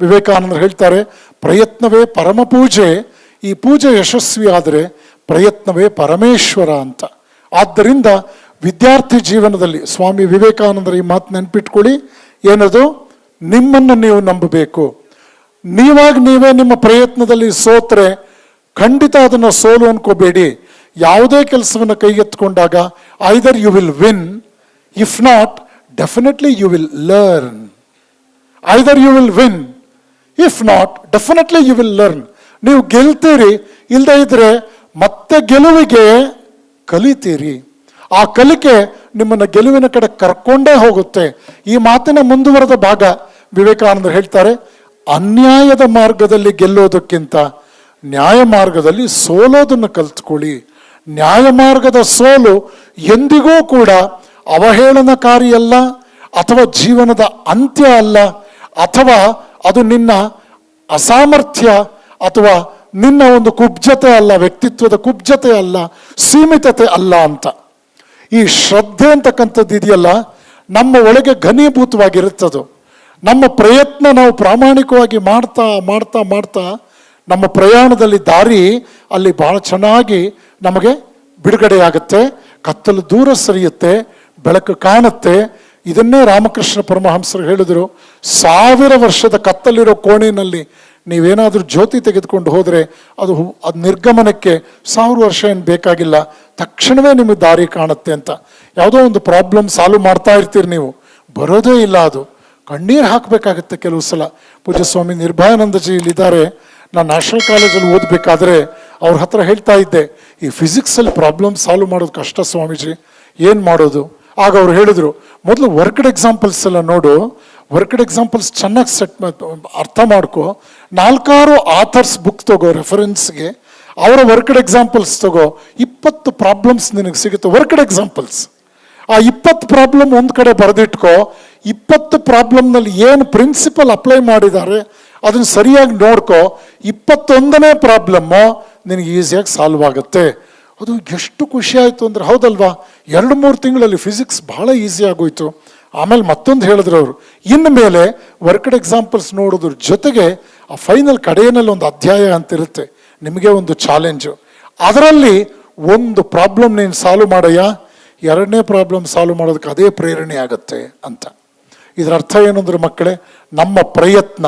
ವಿವೇಕಾನಂದರು ಹೇಳ್ತಾರೆ, ಪ್ರಯತ್ನವೇ ಪರಮ ಪೂಜೆ, ಈ ಪೂಜೆ ಯಶಸ್ವಿ ಆದರೆ ಪ್ರಯತ್ನವೇ ಪರಮೇಶ್ವರ ಅಂತ. ಆದ್ದರಿಂದ ವಿದ್ಯಾರ್ಥಿ ಜೀವನದಲ್ಲಿ ಸ್ವಾಮಿ ವಿವೇಕಾನಂದರ ಈ ಮಾತು ನೆನ್ಪಿಟ್ಕೊಳ್ಳಿ, ಏನದು? ನಿಮ್ಮನ್ನು ನೀವು ನಂಬಬೇಕು. ನೀವಾಗಿ ನೀವೇ ನಿಮ್ಮ ಪ್ರಯತ್ನದಲ್ಲಿ ಸೋತ್ರೆ ಖಂಡಿತ ಅದನ್ನು ಸೋಲು ಅನ್ಕೋಬೇಡಿ. ಯಾವುದೇ ಕೆಲಸವನ್ನು ಕೈಗೆತ್ತಿಕೊಂಡಾಗ either you will win if not definitely you will learn either you will win if not definitely you will learn ನೀವು ಗೆಲ್ತೀರಿ ಇಲ್ಲದೆ ಇದ್ರೆ ಮತ್ತೆ ಗೆಲುವಿಗೆ ಕಲಿತೀರಿ. ಆ ಕಲಿಕೆ ನಿಮ್ಮನ್ನು ಗೆಲುವಿನ ಕಡೆ ಕರ್ಕೊಂಡೇ ಹೋಗುತ್ತೆ. ಈ ಮಾತಿನ ಮುಂದುವರೆದ ಭಾಗ ವಿವೇಕಾನಂದರು ಹೇಳ್ತಾರೆ, ಅನ್ಯಾಯದ ಮಾರ್ಗದಲ್ಲಿ ಗೆಲ್ಲೋದಕ್ಕಿಂತ ನ್ಯಾಯ ಮಾರ್ಗದಲ್ಲಿ ಸೋಲೋದನ್ನು ಕಲ್ತ್ಕೊಳ್ಳಿ. ನ್ಯಾಯ ಮಾರ್ಗದ ಸೋಲು ಎಂದಿಗೂ ಕೂಡ ಅವಹೇಳನಕಾರಿಯಲ್ಲ ಅಥವಾ ಜೀವನದ ಅಂತ್ಯ ಅಲ್ಲ, ಅಥವಾ ಅದು ನಿನ್ನ ಅಸಾಮರ್ಥ್ಯ ಅಥವಾ ನಿನ್ನ ಒಂದು ಕುಬ್ಜತೆ ಅಲ್ಲ, ವ್ಯಕ್ತಿತ್ವದ ಕುಬ್ಜತೆ ಅಲ್ಲ, ಸೀಮಿತತೆ ಅಲ್ಲ ಅಂತ. ಈ ಶ್ರದ್ಧೆ ಅಂತಕ್ಕಂಥದ್ದು ಇದೆಯಲ್ಲ, ನಮ್ಮ ಒಳಗೆ ಘನೀಭೂತವಾಗಿರುತ್ತದು. ನಮ್ಮ ಪ್ರಯತ್ನ ನಾವು ಪ್ರಾಮಾಣಿಕವಾಗಿ ಮಾಡ್ತಾ ಮಾಡ್ತಾ ಮಾಡ್ತಾ, ನಮ್ಮ ಪ್ರಯಾಣದಲ್ಲಿ ದಾರಿ ಅಲ್ಲಿ ಬಹಳ ಚೆನ್ನಾಗಿ ನಮಗೆ ಬಿಡುಗಡೆಯಾಗುತ್ತೆ. ಕತ್ತಲು ದೂರ ಸರಿಯುತ್ತೆ, ಬೆಳಕು ಕಾಣುತ್ತೆ ಇದನ್ನೇ ರಾಮಕೃಷ್ಣ ಪರಮಹಂಸರು ಹೇಳಿದರು. ಸಾವಿರ ವರ್ಷದ ಕತ್ತಲಿರೋ ಕೋಣೆಯಲ್ಲಿ ನೀವೇನಾದರೂ ಜ್ಯೋತಿ ತೆಗೆದುಕೊಂಡು ಹೋದರೆ ಅದು ಅದು ನಿರ್ಗಮನಕ್ಕೆ ಸಾವಿರ ವರ್ಷ ಏನು ಬೇಕಾಗಿಲ್ಲ. ತಕ್ಷಣವೇ ನಿಮಗೆ ದಾರಿ ಕಾಣುತ್ತೆ ಅಂತ. ಯಾವುದೋ ಒಂದು ಪ್ರಾಬ್ಲಮ್ ಸಾಲ್ವ್ ಮಾಡ್ತಾ ಇರ್ತೀರಿ ನೀವು. ಬರೋದೇ ಇಲ್ಲ ಅದು. ಕಣ್ಣೀರು ಹಾಕಬೇಕಾಗುತ್ತೆ ಕೆಲವು ಸಲ. ಪೂಜ್ಯ ಸ್ವಾಮಿ ನಿರ್ಭಯಾನಂದಜಿ ಇಲ್ಲಿದ್ದಾರೆ. ನಾನು ನ್ಯಾಷನಲ್ ಕಾಲೇಜಲ್ಲಿ ಓದಬೇಕಾದ್ರೆ ಅವ್ರ ಹತ್ರ ಹೇಳ್ತಾ ಇದ್ದೆ. ಈ ಫಿಸಿಕ್ಸಲ್ಲಿ ಪ್ರಾಬ್ಲಮ್ ಸಾಲ್ವ್ ಮಾಡೋದು ಕಷ್ಟ ಸ್ವಾಮೀಜಿ. ಏನು ಮಾಡೋದು? ಆಗ ಅವ್ರು ಹೇಳಿದರು, ಮೊದಲು ವರ್ಕ್ಡ್ ಎಕ್ಸಾಂಪಲ್ಸ್ ಎಲ್ಲ ನೋಡು ವರ್ಕ್ಡ್ ಎಕ್ಸಾಂಪಲ್ಸ್ ಚೆನ್ನಾಗಿ ಸೆಟ್ ಅರ್ಥ ಮಾಡ್ಕೊ. ನಾಲ್ಕಾರು ಆಥರ್ಸ್ ಬುಕ್ ತಗೋ ರೆಫರೆನ್ಸ್ಗೆ ಅವರ ವರ್ಕ್ಡ್ ಎಕ್ಸಾಂಪಲ್ಸ್ ತಗೋ. ಇಪ್ಪತ್ತು ಪ್ರಾಬ್ಲಮ್ಸ್ ನಿನಗೆ ಸಿಗುತ್ತೆ ವರ್ಕ್ಡ್ ಎಕ್ಸಾಂಪಲ್ಸ್ ಆ ಇಪ್ಪತ್ತು ಪ್ರಾಬ್ಲಮ್ ಒಂದು ಕಡೆ ಬರೆದಿಟ್ಕೋ, ಇಪ್ಪತ್ತು ಪ್ರಾಬ್ಲಮ್ನಲ್ಲಿ ಏನು ಪ್ರಿನ್ಸಿಪಲ್ ಅಪ್ಲೈ ಮಾಡಿದ್ದಾರೆ ಅದನ್ನ ಸರಿಯಾಗಿ ನೋಡ್ಕೋ. ಇಪ್ಪತ್ತೊಂದನೇ ಪ್ರಾಬ್ಲಮ್ಮು ನಿನಗೆ ಈಸಿಯಾಗಿ ಸಾಲ್ವ್ ಆಗುತ್ತೆ. ಅದು ಎಷ್ಟು ಖುಷಿ ಆಯಿತು ಅಂದರೆ ಹೌದಲ್ವಾ? ಎರಡು ಮೂರು ತಿಂಗಳಲ್ಲಿ ಫಿಸಿಕ್ಸ್ ಭಾಳ ಈಸಿ ಆಗೋಯ್ತು. ಆಮೇಲೆ ಮತ್ತೊಂದು ಹೇಳಿದ್ರು ಅವರು ಇನ್ನು ಮೇಲೆ ವರ್ಕಡ್ ಎಕ್ಸಾಂಪಲ್ಸ್ ನೋಡೋದ್ರ ಜೊತೆಗೆ ಆ ಫೈನಲ್ ಕಡೆಯಲ್ಲಿ ಒಂದು ಅಧ್ಯಾಯ ಅಂತಿರುತ್ತೆ, ನಿಮಗೆ ಒಂದು ಚಾಲೆಂಜು ಅದರಲ್ಲಿ ಒಂದು ಪ್ರಾಬ್ಲಮ್ ನೀನು ಸಾಲ್ವ್ ಮಾಡಯ್ಯ, ಎರಡನೇ ಪ್ರಾಬ್ಲಮ್ ಸಾಲ್ವ್ ಮಾಡೋದಕ್ಕೆ ಅದೇ ಪ್ರೇರಣೆ ಆಗುತ್ತೆ ಅಂತ. ಇದರ ಅರ್ಥ ಏನು ಅಂದ್ರೆ ಮಕ್ಕಳೇ, ನಮ್ಮ ಪ್ರಯತ್ನ,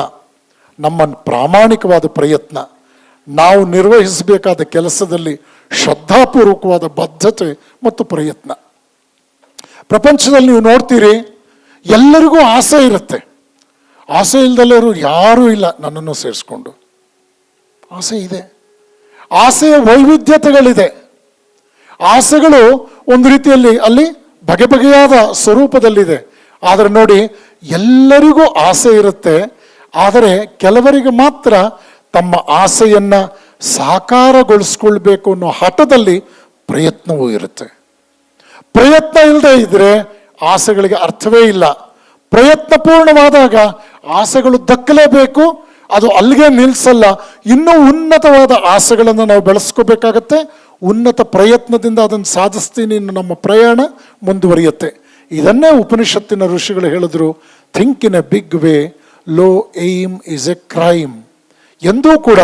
ನಮ್ಮ ಪ್ರಾಮಾಣಿಕವಾದ ಪ್ರಯತ್ನ ನಾವು ನಿರ್ವಹಿಸಬೇಕಾದ ಕೆಲಸದಲ್ಲಿ ಶ್ರದ್ಧಾಪೂರ್ವಕವಾದ ಬದ್ಧತೆ ಮತ್ತು ಪ್ರಯತ್ನ. ಪ್ರಪಂಚದಲ್ಲಿ ನೀವು ನೋಡ್ತೀರಿ, ಎಲ್ಲರಿಗೂ ಆಸೆ ಇರುತ್ತೆ. ಆಸೆ ಇಲ್ದಲ್ಲರೂ ಯಾರೂ ಇಲ್ಲ ನನ್ನನ್ನು ಸೇರಿಸ್ಕೊಂಡು. ಆಸೆ ಇದೆ. ಆಸೆಯ ವೈವಿಧ್ಯತೆಗಳಿದೆ. ಆಸೆಗಳು ಒಂದು ರೀತಿಯಲ್ಲಿ ಅಲ್ಲಿ ಬಗೆ ಬಗೆಯಾದ ಸ್ವರೂಪದಲ್ಲಿದೆ. ಆದರೆ ನೋಡಿ, ಎಲ್ಲರಿಗೂ ಆಸೆ ಇರುತ್ತೆ. ಆದರೆ ಕೆಲವರಿಗೆ ಮಾತ್ರ ತಮ್ಮ ಆಸೆಯನ್ನು ಸಾಕಾರಗೊಳಿಸ್ಕೊಳ್ಬೇಕು ಅನ್ನೋ ಹಠದಲ್ಲಿ ಪ್ರಯತ್ನವೂ ಇರುತ್ತೆ. ಪ್ರಯತ್ನ ಇಲ್ಲದೆ ಇದ್ರೆ ಆಸೆಗಳಿಗೆ ಅರ್ಥವೇ ಇಲ್ಲ. ಪ್ರಯತ್ನ ಪೂರ್ಣವಾದಾಗ ಆಸೆಗಳು ದಕ್ಕಲೇಬೇಕು, ಅದು ಅಲ್ಲಿಗೆ ನಿಲ್ಸಲ್ಲ. ಇನ್ನೂ ಉನ್ನತವಾದ ಆಸೆಗಳನ್ನು ನಾವು ಬೆಳೆಸ್ಕೋಬೇಕಾಗತ್ತೆ. ಉನ್ನತ ಪ್ರಯತ್ನದಿಂದ ಅದನ್ನು ಸಾಧಿಸ್ತೀನಿ ನಮ್ಮ ಪ್ರಯಾಣ ಮುಂದುವರಿಯುತ್ತೆ. ಇದನ್ನೇ ಉಪನಿಷತ್ತಿನ ಋಷಿಗಳು ಹೇಳಿದ್ರು think in a big way low aim is a crime ಎಂದೂ ಕೂಡ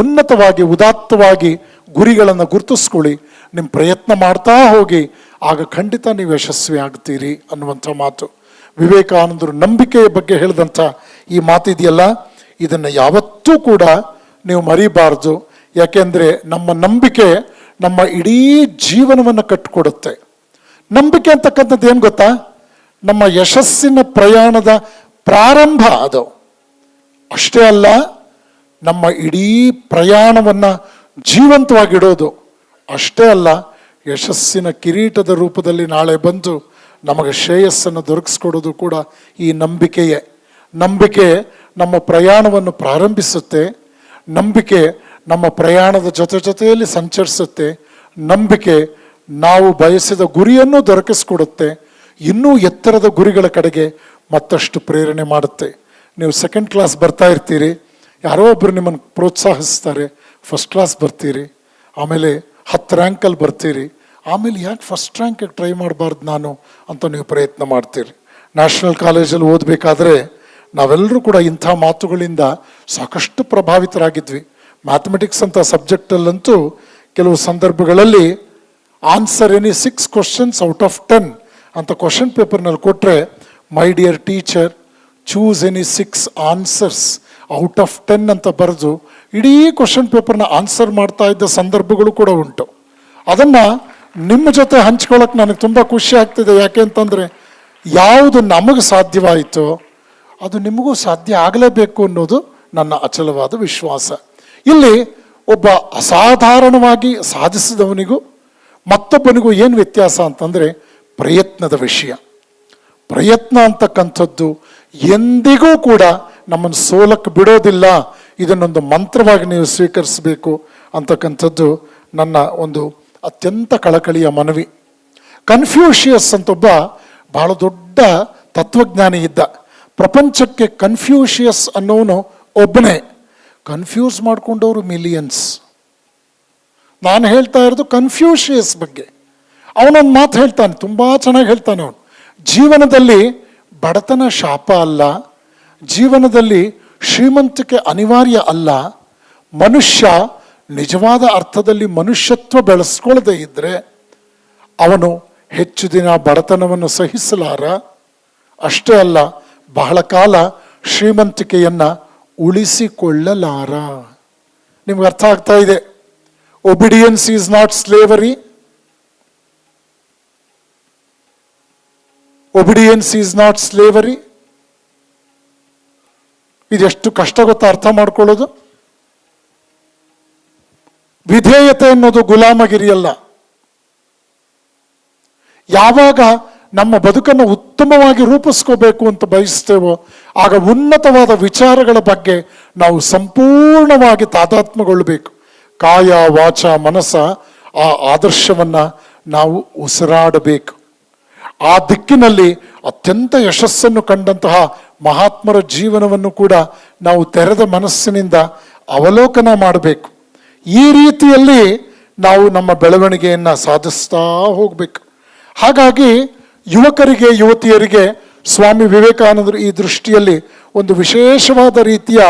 ಉನ್ನತವಾಗಿ, ಉದಾತ್ತವಾಗಿ ಗುರಿಗಳನ್ನು ಗುರುತಿಸ್ಕೊಳ್ಳಿ. ನಿಮ್ಮ ಪ್ರಯತ್ನ ಮಾಡ್ತಾ ಹೋಗಿ, ಆಗ ಖಂಡಿತ ನೀವು ಯಶಸ್ವಿ ಆಗ್ತೀರಿ ಅನ್ನುವಂಥ ಮಾತು. ವಿವೇಕಾನಂದರು ನಂಬಿಕೆಯ ಬಗ್ಗೆ ಹೇಳಿದಂಥ ಈ ಮಾತಿದೆಯಲ್ಲ, ಇದನ್ನು ಯಾವತ್ತೂ ಕೂಡ ನೀವು ಮರಿಬಾರ್ದು. ಯಾಕೆಂದರೆ ನಮ್ಮ ನಂಬಿಕೆ ನಮ್ಮ ಇಡೀ ಜೀವನವನ್ನು ಕಟ್ಟಿಕೊಡುತ್ತೆ ನಂಬಿಕೆ ಅಂತಕ್ಕಂಥದ್ದು ಏನು ಗೊತ್ತಾ? ನಮ್ಮ ಯಶಸ್ಸಿನ ಪ್ರಯಾಣದ ಪ್ರಾರಂಭ ಅದು. ಅಷ್ಟೇ ಅಲ್ಲ ನಮ್ಮ ಇಡೀ ಪ್ರಯಾಣವನ್ನು ಜೀವಂತವಾಗಿಡೋದು. ಅಷ್ಟೇ ಅಲ್ಲ, ಯಶಸ್ಸಿನ ಕಿರೀಟದ ರೂಪದಲ್ಲಿ ನಾಳೆ ಬಂದು ನಮಗೆ ಶ್ರೇಯಸ್ಸನ್ನು ದೊರಕಿಸ್ಕೊಡೋದು ಕೂಡ ಈ ನಂಬಿಕೆಯೇ. ನಂಬಿಕೆ ನಮ್ಮ ಪ್ರಯಾಣವನ್ನು ಪ್ರಾರಂಭಿಸುತ್ತೆ. ನಂಬಿಕೆ ನಮ್ಮ ಪ್ರಯಾಣದ ಜೊತೆ ಜೊತೆಯಲ್ಲಿ ಸಂಚರಿಸುತ್ತೆ. ನಂಬಿಕೆ ನಾವು ಬಯಸಿದ ಗುರಿಯನ್ನು ದೊರಕಿಸ್ಕೊಡುತ್ತೆ. ಇನ್ನೂ ಎತ್ತರದ ಗುರಿಗಳ ಕಡೆಗೆ ಮತ್ತಷ್ಟು ಪ್ರೇರಣೆ ಮಾಡುತ್ತೆ. ನೀವು ಸೆಕೆಂಡ್ ಕ್ಲಾಸ್ ಬರ್ತಾ ಇರ್ತೀರಿ. ಯಾರೋ ಒಬ್ಬರು ನಿಮ್ಮನ್ನು ಪ್ರೋತ್ಸಾಹಿಸ್ತಾರೆ ಫಸ್ಟ್ ಕ್ಲಾಸ್ ಬರ್ತೀರಿ, ಆಮೇಲೆ ಹತ್ತು ರ್ಯಾಂಕಲ್ಲಿ ಬರ್ತೀರಿ, ಆಮೇಲೆ ಯಾಕೆ ಫಸ್ಟ್ ರ್ಯಾಂಕಿಗೆ ಟ್ರೈ ಮಾಡಬಾರ್ದು ನಾನು ಅಂತ ನೀವು ಪ್ರಯತ್ನ ಮಾಡ್ತೀರಿ. ನ್ಯಾಷನಲ್ ಕಾಲೇಜಲ್ಲಿ ಓದಬೇಕಾದ್ರೆ ನಾವೆಲ್ಲರೂ ಕೂಡ ಇಂಥ ಮಾತುಗಳಿಂದ ಸಾಕಷ್ಟು ಪ್ರಭಾವಿತರಾಗಿದ್ವಿ. ಮ್ಯಾಥಮೆಟಿಕ್ಸ್ ಅಂತ ಸಬ್ಜೆಕ್ಟಲ್ಲಂತೂ ಕೆಲವು ಸಂದರ್ಭಗಳಲ್ಲಿ answer any six questions out of ten ಅಂತ ಕ್ವಶನ್ ಪೇಪರ್ನಲ್ಲಿ ಕೊಟ್ಟರೆ my dear teacher choose any six answers out of ten ಅಂತ ಬರೆದು ಇಡೀ ಕ್ವಶನ್ ಪೇಪರ್ನ ಆನ್ಸರ್ ಮಾಡ್ತಾ ಇದ್ದ ಸಂದರ್ಭಗಳು ಕೂಡ ಉಂಟು. ಅದನ್ನು ನಿಮ್ಮ ಜೊತೆ ಹಂಚ್ಕೊಳ್ಳೋಕೆ ನನಗೆ ತುಂಬ ಖುಷಿ ಆಗ್ತಿದೆ. ಯಾಕೆ ಅಂತಂದರೆ ಯಾವುದು ನಮಗೆ ಸಾಧ್ಯವಾಯಿತೋ ಅದು ನಿಮಗೂ ಸಾಧ್ಯ ಆಗಲೇಬೇಕು ಅನ್ನೋದು ನನ್ನ ಅಚಲವಾದ ವಿಶ್ವಾಸ. ಇಲ್ಲಿ ಒಬ್ಬ ಅಸಾಧಾರಣವಾಗಿ ಸಾಧಿಸಿದವನಿಗೂ ಮತ್ತೊಬ್ಬನಿಗೂ ಏನು ವ್ಯತ್ಯಾಸ ಅಂತಂದರೆ ಪ್ರಯತ್ನದ ವಿಷಯ. ಪ್ರಯತ್ನ ಅಂತಕ್ಕಂಥದ್ದು ಎಂದಿಗೂ ಕೂಡ ನಮ್ಮನ್ನು ಸೋಲಕ್ಕೆ ಬಿಡೋದಿಲ್ಲ. ಇದನ್ನೊಂದು ಮಂತ್ರವಾಗಿ ನೀವು ಸ್ವೀಕರಿಸಬೇಕು ಅಂತಕ್ಕಂಥದ್ದು ನನ್ನ ಒಂದು ಅತ್ಯಂತ ಕಳಕಳಿಯ ಮನವಿ. ಕನ್ಫ್ಯೂಷಿಯಸ್ ಅಂತ ಒಬ್ಬ ಬಹಳ ದೊಡ್ಡ ತತ್ವಜ್ಞಾನಿ ಇದ್ದ. ಪ್ರಪಂಚಕ್ಕೆ ಕನ್ಫ್ಯೂಷಿಯಸ್ ಅನ್ನೋನು ಒಬ್ಬನೇ. ಕನ್ಫ್ಯೂಸ್ ಮಾಡಿಕೊಂಡವರು ಮಿಲಿಯನ್ಸ್ ನಾನು ಹೇಳ್ತಾ ಇರೋದು ಕನ್ಫ್ಯೂಷಿಯಸ್ ಬಗ್ಗೆ. ಅವನೊಂದು ಮಾತು ಹೇಳ್ತಾನೆ, ತುಂಬ ಚೆನ್ನಾಗಿ ಹೇಳ್ತಾನೆ ಅವನು. ಜೀವನದಲ್ಲಿ ಬಡತನ ಶಾಪ ಅಲ್ಲ. ಜೀವನದಲ್ಲಿ ಶ್ರೀಮಂತಿಕೆ ಅನಿವಾರ್ಯ ಅಲ್ಲ, ಮನುಷ್ಯ ನಿಜವಾದ ಅರ್ಥದಲ್ಲಿ ಮನುಷ್ಯತ್ವ ಬೆಳೆಸ್ಕೊಳ್ಳದೆ ಇದ್ದರೆ ಅವನು ಹೆಚ್ಚು ದಿನ ಬಡತನವನ್ನು ಸಹಿಸಲಾರ? ಅಷ್ಟೇ ಅಲ್ಲ, ಬಹಳ ಕಾಲ ಶ್ರೀಮಂತಿಕೆಯನ್ನ ಉಳಿಸಿಕೊಳ್ಳಲಾರ? ನಿಮ್ಗೆ ಅರ್ಥ ಆಗ್ತಾ ಇದೆ? Obedience is not slavery obedience is not slavery ಇದೆಷ್ಟು ಕಷ್ಟ ಗೊತ್ತಾ ಅರ್ಥ ಮಾಡ್ಕೊಳ್ಳೋದು? ವಿಧೇಯತೆ ಅನ್ನೋದು ಗುಲಾಮಗಿರಿಯಲ್ಲ. ಯಾವಾಗ ನಮ್ಮ ಬದುಕನ್ನು ಉತ್ತಮವಾಗಿ ರೂಪಿಸ್ಕೋಬೇಕು ಅಂತ ಬಯಸ್ತೇವೋ, ಆಗ ಉನ್ನತವಾದ ವಿಚಾರಗಳ ಬಗ್ಗೆ ನಾವು ಸಂಪೂರ್ಣವಾಗಿ ತಾದಾತ್ಮಗೊಳ್ಳಬೇಕು ಕಾಯ ವಾಚ ಮನಸ್ಸ ಆ ಆದರ್ಶವನ್ನ ನಾವು ಉಸಿರಾಡಬೇಕು. ಆ ದಿಕ್ಕಿನಲ್ಲಿ ಅತ್ಯಂತ ಯಶಸ್ಸನ್ನು ಕಂಡಂತಹ ಮಹಾತ್ಮರ ಜೀವನವನ್ನು ಕೂಡ ನಾವು ತೆರೆದ ಮನಸ್ಸಿನಿಂದ ಅವಲೋಕನ ಮಾಡಬೇಕು. ಈ ರೀತಿಯಲ್ಲಿ ನಾವು ನಮ್ಮ ಬೆಳವಣಿಗೆಯನ್ನು ಸಾಧಿಸ್ತಾ ಹೋಗಬೇಕು. ಹಾಗಾಗಿ ಯುವಕರಿಗೆ, ಯುವತಿಯರಿಗೆ, ಸ್ವಾಮಿ ವಿವೇಕಾನಂದರು ಈ ದೃಷ್ಟಿಯಲ್ಲಿ ಒಂದು ವಿಶೇಷವಾದ ರೀತಿಯ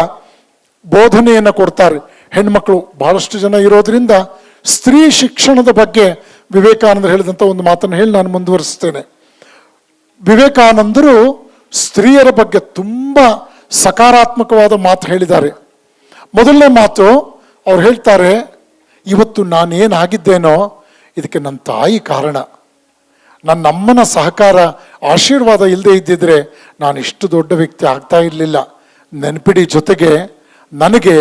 ಬೋಧನೆಯನ್ನು ಕೊಡ್ತಾರೆ. ಹೆಣ್ಮಕ್ಳು ಬಹಳಷ್ಟು ಜನ ಇರೋದ್ರಿಂದ ಸ್ತ್ರೀ ಶಿಕ್ಷಣದ ಬಗ್ಗೆ ವಿವೇಕಾನಂದರು ಹೇಳಿದಂಥ ಒಂದು ಮಾತನ್ನು ಹೇಳಿ ನಾನು ಮುಂದುವರಿಸ್ತೇನೆ. ವಿವೇಕಾನಂದರು ಸ್ತ್ರೀಯರ ಬಗ್ಗೆ ತುಂಬ ಸಕಾರಾತ್ಮಕವಾದ ಮಾತು ಹೇಳಿದ್ದಾರೆ. ಮೊದಲನೇ ಮಾತು ಅವ್ರು ಹೇಳ್ತಾರೆ, ಇವತ್ತು ನಾನೇನಾಗಿದ್ದೇನೋ ಇದಕ್ಕೆ ನನ್ನ ತಾಯಿ ಕಾರಣ. ನನ್ನ ಅಮ್ಮನ ಸಹಕಾರ ಆಶೀರ್ವಾದ ಇಲ್ಲದೆ ಇದ್ದಿದ್ರೆ ನಾನು ಇಷ್ಟು ದೊಡ್ಡ ವ್ಯಕ್ತಿ ಆಗ್ತಾ ಇರಲಿಲ್ಲ. ನೆನಪಿಡಿ ಜೊತೆಗೆ ನನಗೆ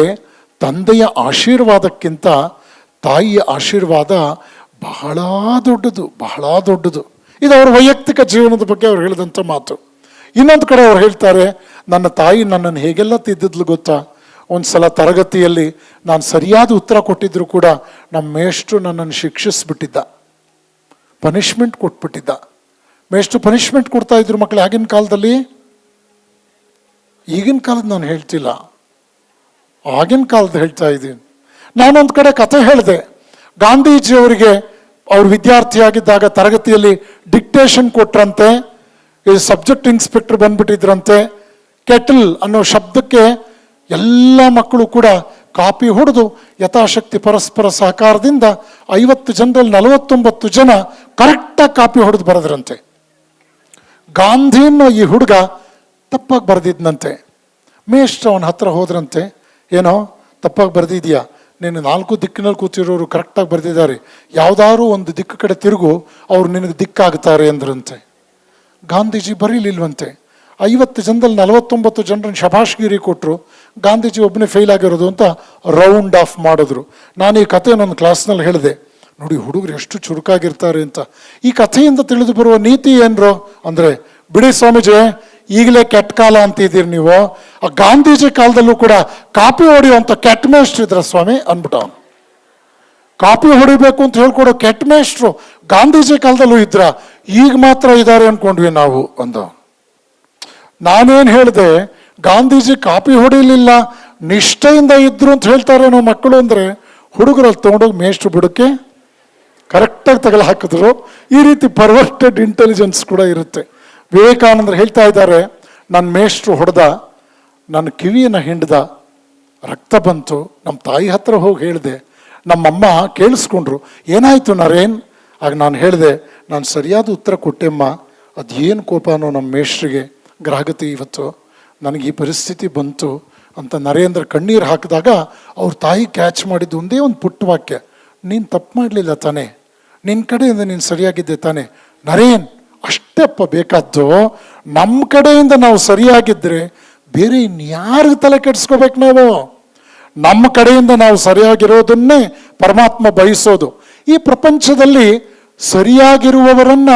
ತಂದೆಯ ಆಶೀರ್ವಾದಕ್ಕಿಂತ ತಾಯಿಯ ಆಶೀರ್ವಾದ ಬಹಳ ದೊಡ್ಡದು ಬಹಳ ದೊಡ್ಡದು. ಇದು ಅವರ ವೈಯಕ್ತಿಕ ಜೀವನದ ಬಗ್ಗೆ ಅವ್ರು ಹೇಳಿದಂಥ ಮಾತು. ಇನ್ನೊಂದು ಕಡೆ ಅವ್ರು ಹೇಳ್ತಾರೆ, ನನ್ನ ತಾಯಿ ನನ್ನನ್ನು ಹೇಗೆಲ್ಲ ತಿದ್ದಿದ್ಲು ಗೊತ್ತಾ? ಒಂದು ಸಲ ತರಗತಿಯಲ್ಲಿ ನಾನು ಸರಿಯಾದ ಉತ್ತರ ಕೊಟ್ಟಿದ್ರು ಕೂಡ ನಮ್ಮ ಮೇಷ್ಟ್ರು ನನ್ನನ್ನು ಶಿಕ್ಷಿಸ್ಬಿಟ್ಟಿದ್ದ. ಪನಿಷ್ಮೆಂಟ್ ಕೊಟ್ಬಿಟ್ಟಿದ್ದ. ಮೇಷ್ಟ್ರು ಪನಿಷ್ಮೆಂಟ್ ಕೊಡ್ತಾ ಇದ್ರು ಮಕ್ಕಳು ಆಗಿನ ಕಾಲದಲ್ಲಿ? ಈಗಿನ ಕಾಲದ ನಾನು ಹೇಳ್ತಿಲ್ಲ. ಆಗಿನ ಕಾಲದ ಹೇಳ್ತಾ ಇದ್ದೀನಿ. ನಾನೊಂದು ಕಡೆ ಕತೆ ಹೇಳಿದೆ, ಗಾಂಧೀಜಿಯವರಿಗೆ ಅವ್ರು ವಿದ್ಯಾರ್ಥಿಯಾಗಿದ್ದಾಗ ತರಗತಿಯಲ್ಲಿ ಡಿಕ್ಟೇಷನ್ ಕೊಟ್ರಂತೆ ಸಬ್ಜೆಕ್ಟ್ ಇನ್ಸ್ಪೆಕ್ಟರ್ ಬಂದ್ಬಿಟ್ಟಿದ್ರಂತೆ ಕೆಟಲ್ ಅನ್ನೋ ಶಬ್ದಕ್ಕೆ ಎಲ್ಲ ಮಕ್ಕಳು ಕೂಡ ಕಾಪಿ ಹೊಡೆದು ಯಥಾಶಕ್ತಿ ಪರಸ್ಪರ ಸಹಕಾರದಿಂದ ಐವತ್ತು ಜನರಲ್ಲಿ ನಲವತ್ತೊಂಬತ್ತು ಜನ ಕರೆಕ್ಟಾಗಿ ಕಾಪಿ ಹೊಡೆದು ಬರೆದ್ರಂತೆ. ಗಾಂಧಿ ಅನ್ನೋ ಈ ಹುಡುಗ ತಪ್ಪಾಗಿ ಬರೆದಿದ್ನಂತೆ. ಮೇಷ್ಟ್ರ ಅವನ ಹತ್ರ ಹೋದ್ರಂತೆ. ಏನೋ, ತಪ್ಪಾಗಿ ಬರೆದಿದ್ಯಾ? ನೀನು ನಾಲ್ಕು ದಿಕ್ಕಿನಲ್ಲಿ ಕೂತಿರೋರು ಕರೆಕ್ಟಾಗಿ ಬರೆದಿದ್ದಾರೆ. ಯಾವ್ದಾದ್ರು ಒಂದು ದಿಕ್ಕು ಕಡೆ ತಿರುಗು, ಅವ್ರು ನಿನಗೆ ದಿಕ್ಕಾಗ್ತಾರೆ ಅಂದ್ರಂತೆ. ಗಾಂಧೀಜಿ ಬರೀಲಿಲ್ವಂತೆ. ಐವತ್ತು ಜನದಲ್ಲಿ ನಲವತ್ತೊಂಬತ್ತು ಜನರನ್ನು ಶಭಾಷ್ಗಿರಿ ಕೊಟ್ಟರು ಗಾಂಧೀಜಿ ಒಬ್ಬನೇ ಫೇಲ್ ಆಗಿರೋದು ಅಂತ ರೌಂಡ್ ಆಫ್ ಮಾಡಿದ್ರು. ನಾನು ಈ ಕಥೆ ನನ್ನ ಕ್ಲಾಸ್ನಲ್ಲಿ ಹೇಳಿದೆ. ನೋಡಿ, ಹುಡುಗರು ಎಷ್ಟು ಚುರುಕಾಗಿರ್ತಾರೆ ಅಂತ. ಈ ಕಥೆಯಿಂದ ತಿಳಿದು ಬರುವ ನೀತಿ ಏನರು, ಅಂದರೆ, ಬಿಡಿ ಸ್ವಾಮೀಜಿ ಈಗಲೇ ಕೆಟ್ಟ ಕಾಲ ಅಂತಿದ್ದೀರಿ ನೀವು. ಆ ಗಾಂಧೀಜಿ ಕಾಲದಲ್ಲೂ ಕೂಡ ಕಾಪಿ ಹೊಡೆಯುವಂಥ ಕೆಟ್ಟ ಮೇಷ್ಟ್ರು ಇದ್ರ ಸ್ವಾಮಿ ಅಂದ್ಬಿಟ್ಟ ಅವನು. ಕಾಪಿ ಹೊಡಿಬೇಕು ಅಂತ ಹೇಳ್ಕೊಡೋ ಕೆಟ್ಟ ಮೇಷ್ಟ್ರು ಗಾಂಧೀಜಿ ಕಾಲದಲ್ಲೂ ಇದ್ರ, ಈಗ ಮಾತ್ರ ಇದ್ದಾರೆ ಅನ್ಕೊಂಡ್ವಿ ನಾವು ಅಂದ ನಾನೇನು ಹೇಳಿದೆ, ಗಾಂಧೀಜಿ ಕಾಪಿ ಹೊಡಿಲಿಲ್ಲ, ನಿಷ್ಠೆಯಿಂದ ಇದ್ರು ಅಂತ ಹೇಳ್ತಾರೆ ನಾವು ಮಕ್ಕಳು ಅಂದ್ರೆ ಹುಡುಗರಲ್ಲಿ ತಗೊಂಡೋಗಿ ಮೇಷ್ಟ್ರು ಬಿಡಕ್ಕೆ ಕರೆಕ್ಟಾಗಿ ತಗಲು ಹಾಕಿದ್ರು ಈ ರೀತಿ ಪರ್ವರ್ಟೆಡ್ ಇಂಟೆಲಿಜೆನ್ಸ್ ಕೂಡ ಇರುತ್ತೆ. ವಿವೇಕಾನಂದರು ಹೇಳ್ತಾ ಇದ್ದಾರೆ ನನ್ನ ಮೇಷ್ಟ್ರು ಹೊಡೆದ ನನ್ನ ಕಿವಿಯನ್ನು ಹಿಂಡ್ದ ರಕ್ತ ಬಂತು ನಮ್ಮ ತಾಯಿ ಹತ್ರ ಹೋಗಿ ಹೇಳಿದೆ ನಮ್ಮಮ್ಮ ಕೇಳಿಸ್ಕೊಂಡ್ರು, ಏನಾಯಿತು ನರೇನ್? ಆಗ ನಾನು ಹೇಳಿದೆ, ನಾನು ಸರಿಯಾದ ಉತ್ತರ ಕೊಟ್ಟೆಮ್ಮ, ಅದೇನು ಕೋಪನೋ ನಮ್ಮ ಮೇಷ್ಟ್ರಿಗೆ ಗ್ರಾಹಕತೆ ಇವತ್ತು? ನನಗೆ ಈ ಪರಿಸ್ಥಿತಿ ಬಂತು ಅಂತ ನರೇಂದ್ರ ಕಣ್ಣೀರು ಹಾಕಿದಾಗ ಅವ್ರ ತಾಯಿ ಕ್ಯಾಚ್ ಮಾಡಿದ್ದು ಒಂದೇ ಒಂದು ಪುಟ್ಟ ವಾಕ್ಯ, ನೀನು ತಪ್ಪು ಮಾಡಲಿಲ್ಲ ತಾನೇ ನಿನ್ನ ಕಡೆಯಿಂದ ನೀನು ಸರಿಯಾಗಿದ್ದೆ ತಾನೇ, ನರೇನ್? ಅಷ್ಟೇಪ್ಪ ಬೇಕಾದ್ದು ನಮ್ಮ ಕಡೆಯಿಂದ ನಾವು ಸರಿಯಾಗಿದ್ದರೆ ಬೇರೆ ಇನ್ಯಾರಿಗೆ ತಲೆ ಕೆಡಿಸ್ಕೋಬೇಕು ನಾವು. ನಮ್ಮ ಕಡೆಯಿಂದ ನಾವು ಸರಿಯಾಗಿರೋದನ್ನೇ ಪರಮಾತ್ಮ ಬಯಸೋದು. ಈ ಪ್ರಪಂಚದಲ್ಲಿ ಸರಿಯಾಗಿರುವವರನ್ನ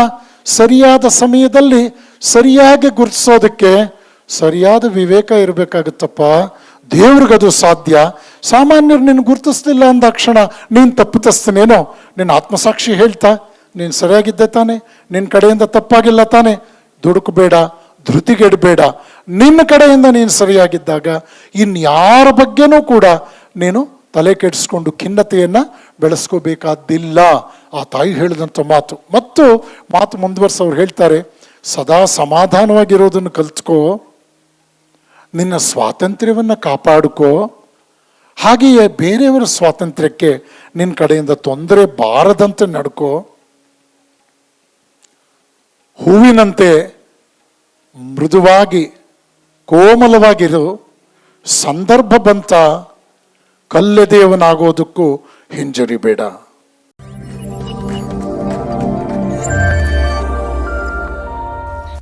ಸರಿಯಾದ ಸಮಯದಲ್ಲಿ ಸರಿಯಾಗಿ ಗುರುತಿಸೋದಕ್ಕೆ ಸರಿಯಾದ ವಿವೇಕ ಇರಬೇಕಾಗುತ್ತಪ್ಪ. ದೇವ್ರಿಗದು ಸಾಧ್ಯ. ಸಾಮಾನ್ಯರು ನಿನ್ನ ಗುರುತಿಸ್ಲಿಲ್ಲ ಅಂದಾಕ್ಷಣ ನೀನು ತಪ್ಪಿತಸ್ತೇನೇನೋ ನಿನ್ನ ಆತ್ಮಸಾಕ್ಷಿ ಹೇಳ್ತಾ? ನೀನು ಸರಿಯಾಗಿದ್ದೆ ತಾನೆ ನಿನ್ನ ಕಡೆಯಿಂದ ತಪ್ಪಾಗಿಲ್ಲ ತಾನೆ. ದುಡುಕಬೇಡ ಧೃತಿಗೆಡಬೇಡ ನಿನ್ನ ಕಡೆಯಿಂದ ನೀನು ಸರಿಯಾಗಿದ್ದಾಗ ಇನ್ಯಾರ ಬಗ್ಗೆನೂ ಕೂಡ ನೀನು ತಲೆ ಕೆಡಿಸ್ಕೊಂಡು ಖಿನ್ನತೆಯನ್ನು ಬೆಳೆಸ್ಕೋಬೇಕಾದ್ದಿಲ್ಲ ಆ ತಾಯಿ ಹೇಳಿದಂಥ ಮಾತು. ಮತ್ತು ಮಾತು ಮುಂದುವರ್ಸಿ ಅವ್ರು ಹೇಳ್ತಾರೆ, ಸದಾ ಸಮಾಧಾನವಾಗಿರೋದನ್ನು ಕಲ್ತ್ಕೋ, ನಿನ್ನ ಸ್ವಾತಂತ್ರ್ಯವನ್ನು ಕಾಪಾಡಿಕೋ. ಹಾಗೆಯೇ ಬೇರೆಯವರ ಸ್ವಾತಂತ್ರ್ಯಕ್ಕೆ ನಿನ್ನ ಕಡೆಯಿಂದ ತೊಂದರೆ ಬಾರದಂತೆ ನಡ್ಕೋ. ಹೂವಿನಂತೆ ಮೃದುವಾಗಿ ಕೋಮಲವಾಗಿರೋ ಸಂದರ್ಭ ಬಂತ ಕಲ್ಲೆದೆಯವನಾಗೋದಕ್ಕೂ ಹಿಂಜರಿಬೇಡ.